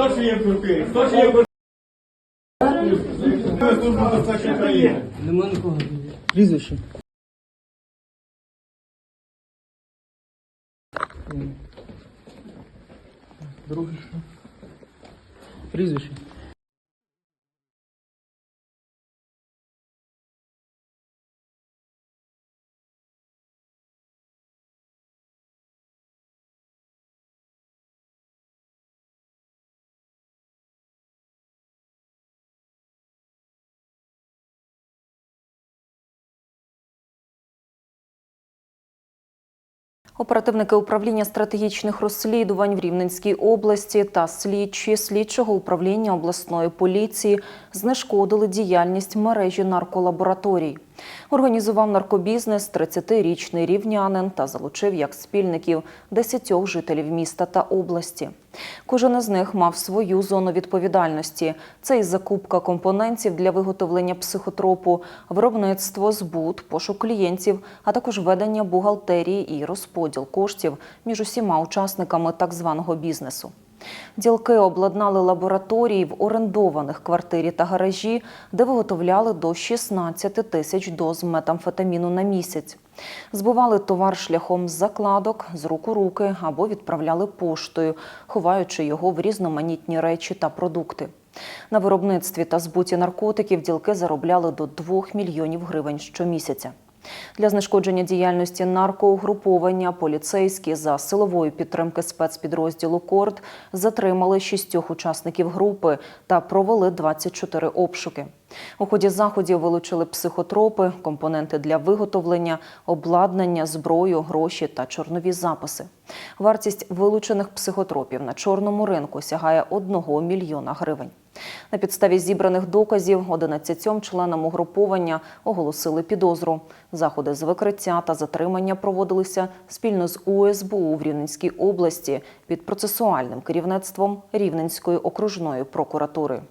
Хто ж є крутий? Хто ж є Служба безпеки країни. Нема нікого. Прізвище. Друге що? Прізвище. Оперативники управління стратегічних розслідувань в Рівненській області та слідчі слідчого управління обласної поліції знешкодили діяльність мережі нарколабораторій. Організував наркобізнес 30-річний рівнянин та залучив як спільників 10 жителів міста та області. Кожен із них мав свою зону відповідальності. Це і закупка компонентів для виготовлення психотропу, виробництво, збут, пошук клієнтів, а також ведення бухгалтерії і розподіл коштів між усіма учасниками так званого бізнесу. Ділки обладнали лабораторії в орендованих квартирі та гаражі, де виготовляли до 16 тисяч доз метамфетаміну на місяць. Збували товар шляхом закладок з рук у руки або відправляли поштою, ховаючи його в різноманітні речі та продукти. На виробництві та збуті наркотиків ділки заробляли до 2 мільйонів гривень щомісяця. Для знешкодження діяльності наркоугруповання поліцейські за силової підтримки спецпідрозділу Корд затримали шістьох учасників групи та провели 24 обшуки. У ході заходів вилучили психотропи, компоненти для виготовлення, обладнання, зброю, гроші та чорнові записи. Вартість вилучених психотропів на чорному ринку сягає 1 мільйона гривень. На підставі зібраних доказів 11 членам угруповання оголосили підозру. Заходи з викриття та затримання проводилися спільно з УСБУ в Рівненській області під процесуальним керівництвом Рівненської окружної прокуратури.